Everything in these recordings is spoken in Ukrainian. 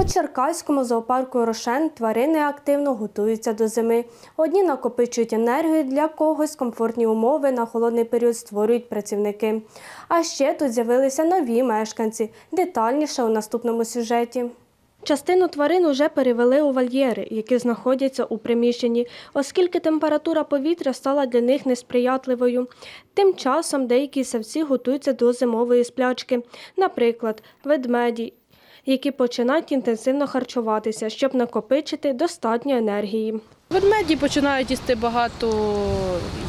У Черкаському зоопарку Рошен тварини активно готуються до зими. Одні накопичують енергію для когось, комфортні умови на холодний період створюють працівники. А ще тут з'явилися нові мешканці. Детальніше у наступному сюжеті. Частину тварин уже перевели у вольєри, які знаходяться у приміщенні, оскільки температура повітря стала для них несприятливою. Тим часом деякі савці готуються до зимової сплячки, наприклад, ведмеді, які починають інтенсивно харчуватися, щоб накопичити достатньо енергії. Ведмеді починають їсти багато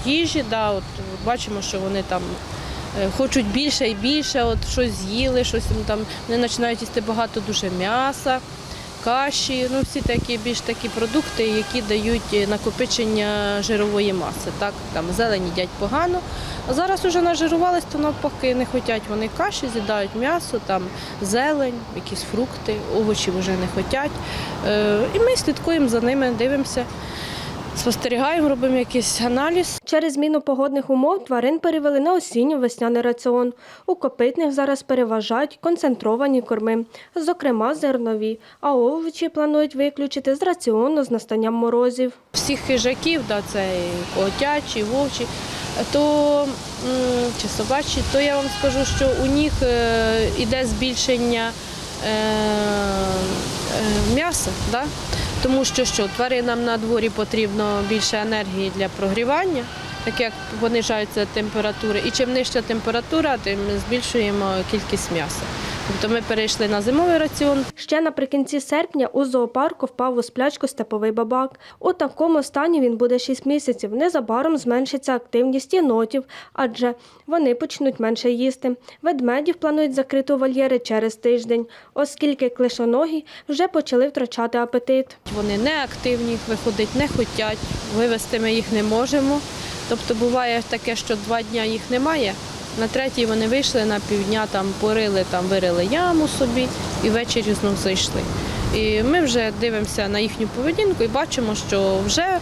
їжі, да, от бачимо, що вони там е, хочуть більше і більше, от щось з'їли, щось там, вони починають їсти багато дуже м'яса, каші, ну всі такі більш такі продукти, які дають е, накопичення жирової маси. Так? Там зелень їдять погано. А зараз вже нажирувались, то навпаки не хочуть. Вони каші з'їдають м'ясо, там зелень, якісь фрукти, овочі вже не хочуть. Е, і ми слідкуємо за ними, дивимося. Спостерігаємо, робимо якийсь аналіз. Через зміну погодних умов тварин перевели на осінньо-весняний раціон. У копитних зараз переважають концентровані корми, зокрема зернові, а овочі планують виключити з раціону з настанням морозів. Всіх хижаків, да, це і котячі, вовчі, то чи собачі, то я вам скажу, що у них е, іде збільшення е, е, м'яса. Да? Тому що, що тваринам на дворі потрібно більше енергії для прогрівання, так як понижаються температури. І чим нижча температура, тим збільшуємо кількість м'яса. Тобто ми перейшли на зимовий раціон. Ще наприкінці серпня у зоопарку впав у сплячку степовий бабак. У такому стані він буде 6 місяців. Незабаром зменшиться активність єнотів, адже вони почнуть менше їсти. Ведмедів планують закрити у вольєри через тиждень, оскільки клишоногі вже почали втрачати апетит. Вони не активні, виходить не хочуть, вивезти ми їх не можемо. Тобто буває таке, що два дні їх немає. На третій вони вийшли на півдня, там порили, там вирили яму собі і ввечері знов зайшли. І ми вже дивимося на їхню поведінку і бачимо, що вже е,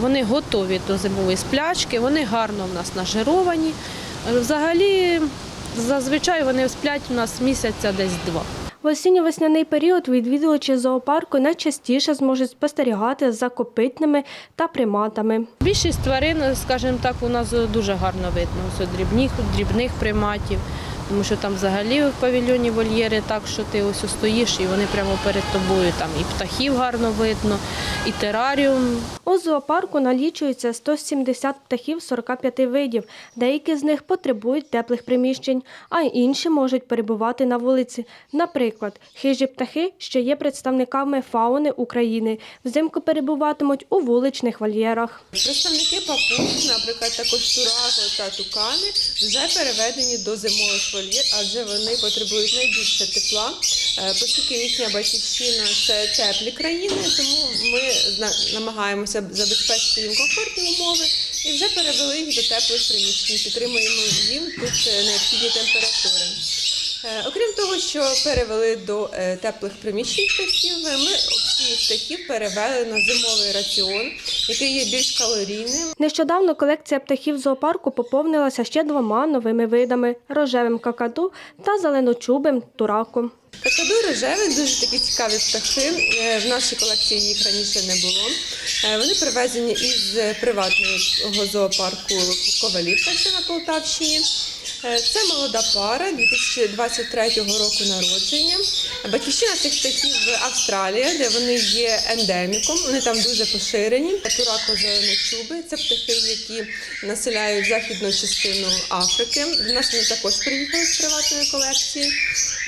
вони готові до зимової сплячки, вони гарно в нас нажировані. Взагалі, зазвичай вони сплять у нас місяця десь два. В осінньо-весняний період відвідувачі зоопарку найчастіше зможуть спостерігати за копитними та приматами. Більшість тварин, скажімо так, у нас дуже гарно видно. Дрібних, дрібних приматів, тому що там взагалі в павільйоні вольєри так, що ти ось стоїш і вони прямо перед тобою. Там і птахів гарно видно, і тераріум. У зоопарку налічується 170 птахів 45 видів. Деякі з них потребують теплих приміщень, а інші можуть перебувати на вулиці. Наприклад, хижі птахи, що є представниками фауни України, взимку перебуватимуть у вуличних вольєрах. Представники папуг, наприклад, також турако та тукани, вже переведені до зимових вольєр, адже вони потребують найбільше тепла, Е, оскільки їхня батьківщина це теплі країни, тому ми намагаємося забезпечити їм комфортні умови і вже перевели їх до теплих приміщень. Підтримуємо їм тут е, необхідні температури. Окрім того, що перевели до е, теплих приміщень птахів, ми всіх птахів перевели на зимовий раціон, який є більш калорійним. Нещодавно колекція птахів зоопарку поповнилася ще двома новими видами рожевим какаду та зеленочубим тураком. Какаду рожевий дуже такі цікаві птахи. Е, В нашій колекції їх раніше не було. Е, Вони привезені із приватного зоопарку Ковалівка, що на Полтавщині. Е, Це молода пара 2023 року народження. Батьківщина цих птахів Австралія, де вони є ендеміком. Вони там дуже поширені. Турако зеленочуби це птахи, які населяють західну частину Африки. До нас вони також приїхали з приватної колекції.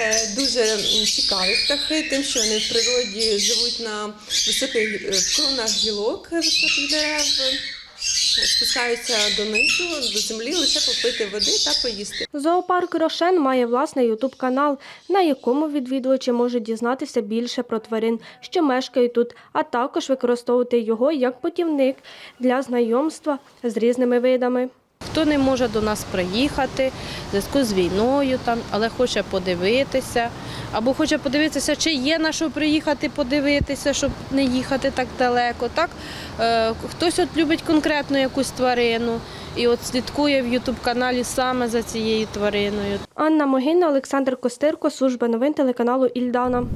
Е, Дуже цікаві птахи, тим, що вони в природі живуть на високих е, кронах гілок високих дерев. Спускаються донизу, до землі лише попити води та поїсти. Зоопарк Рошен має власний ютуб канал, на якому відвідувачі можуть дізнатися більше про тварин, що мешкають тут, а також використовувати його як путівник для знайомства з різними видами. Хто не може до нас приїхати в зв'язку з війною, там, але хоче подивитися, або хоче подивитися, чи є на що приїхати подивитися, щоб не їхати так далеко. Так? Е, хтось от любить конкретно якусь тварину і от слідкує в Ютуб-каналі саме за цією твариною. Анна Могильна, Олександр Костирко, служба новин телеканалу Ільдана.